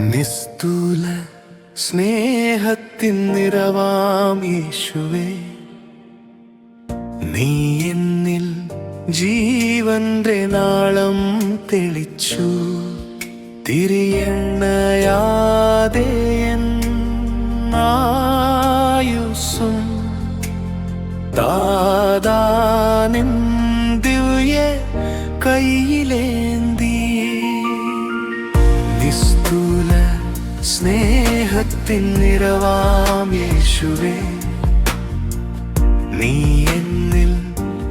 നിസ്തൂല സ്നേഹത്തിൻ നിറവാം യേശുവേ. നീ എന്നിൽ ജീവന്റെ നാളം തെളിച്ചു. തിരിയെണ്ണയാതെ ആയുസും ദിവ്യ കയ്യിലേന്തി നിസ്തൂല സ്നേഹത്തിൻ നിറവാം യേശുവേ. നീ എന്നിൽ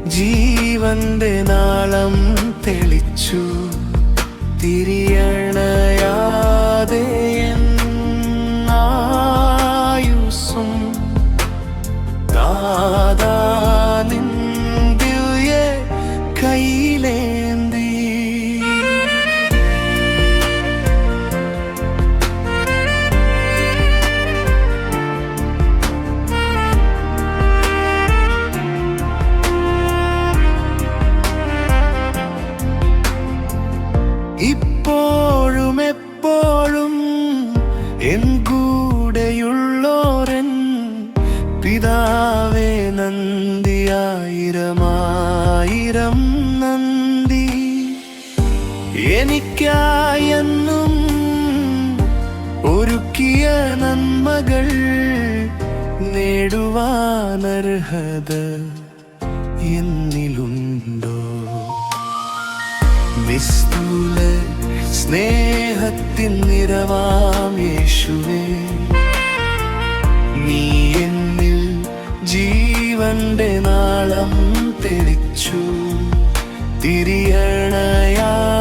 ജീവന്റെ നാളം തെളിച്ചു. തിരിയണയാതെ നന്മകൾ നേടുവാനർഹത എന്നിലുണ്ടോ? വിസ്തുല സ്നേഹത്തിൻ നിറവാം യേശുവേ. നീ എന്നിൽ ജീവന്റെ നാളം തെളിച്ചു. തിരിയണയാതെ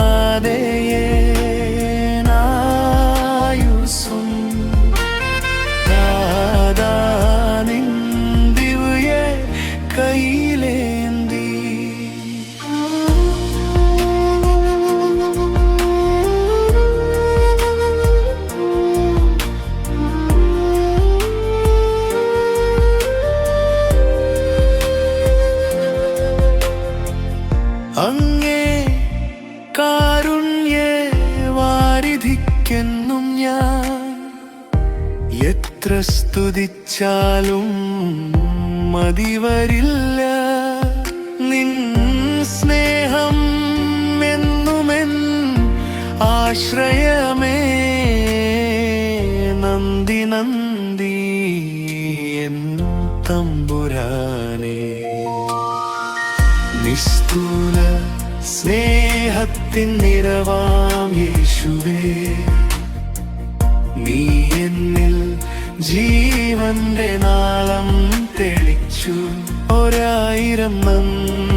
എത്ര സ്തുതിച്ചാലും മതിവരില്ല. നിൻ സ്നേഹം എന്നുമെൻ ആശ്രയമേ. നന്ദി നന്ദി തമ്പുരാനെ. നിസ്തൂല സ്നേഹത്തിൻ നിറവാം യേശുവേ. നീ എന്നിൽ ജീവന്റെ നാളം തെളിച്ചു. ഒരായിരം നന്ദി.